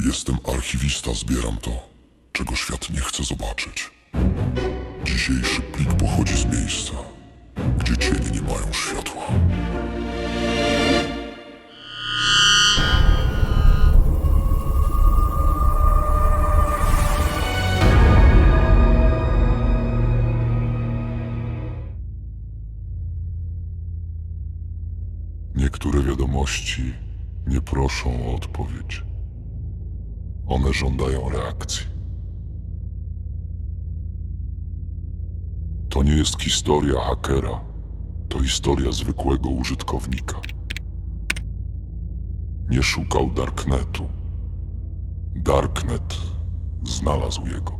Jestem archiwista, zbieram to, czego świat nie chce zobaczyć. Dzisiejszy plik pochodzi z miejsca, gdzie cienie nie mają światła. Niektóre wiadomości nie proszą o odpowiedź. One żądają reakcji. To nie jest historia hakera, to historia zwykłego użytkownika. Nie szukał Darknetu. Darknet znalazł jego.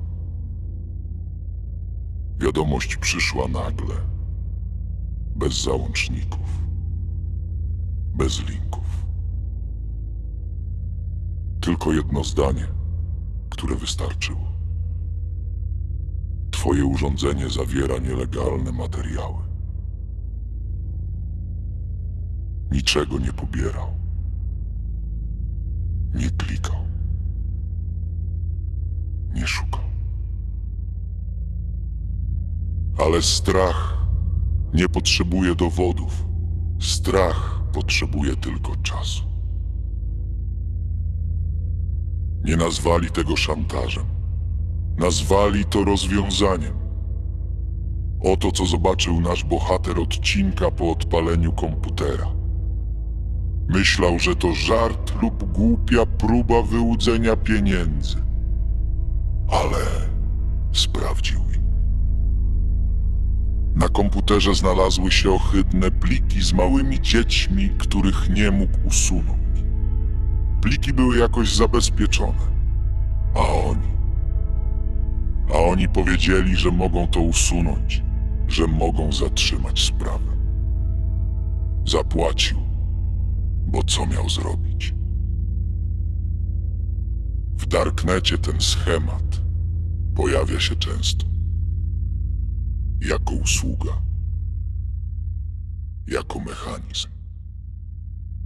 Wiadomość przyszła nagle, bez załączników, bez linków. Tylko jedno zdanie, które wystarczyło. Twoje urządzenie zawiera nielegalne materiały. Niczego nie pobierał. Nie klikał. Nie szukał. Ale strach nie potrzebuje dowodów. Strach potrzebuje tylko czasu. Nie nazwali tego szantażem. Nazwali to rozwiązaniem. Oto co zobaczył nasz bohater odcinka po odpaleniu komputera. Myślał, że to żart lub głupia próba wyłudzenia pieniędzy. Ale sprawdził. Na komputerze znalazły się ohydne pliki z małymi dziećmi, których nie mógł usunąć. Pliki były jakoś zabezpieczone. A oni. A oni powiedzieli, że mogą to usunąć, że mogą zatrzymać sprawę. Zapłacił, bo co miał zrobić? W Darknecie ten schemat pojawia się często. Jako usługa. Jako mechanizm.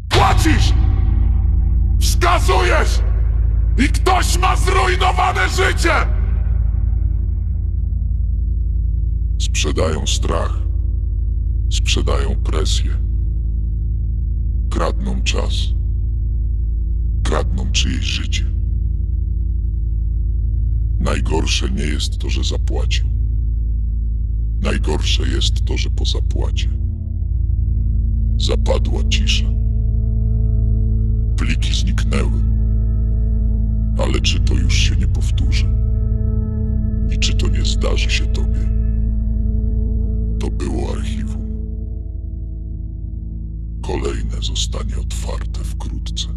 Płacisz! Wskazujesz! I ktoś ma zrujnowane życie! Sprzedają strach. Sprzedają presję. Kradną czas. Kradną czyjeś życie. Najgorsze nie jest to, że zapłacił. Najgorsze jest to, że po zapłacie zapadła cisza. Pliki zniknęły. Ale czy to już się nie powtórzy? I czy to nie zdarzy się tobie? To było archiwum. Kolejne zostanie otwarte wkrótce.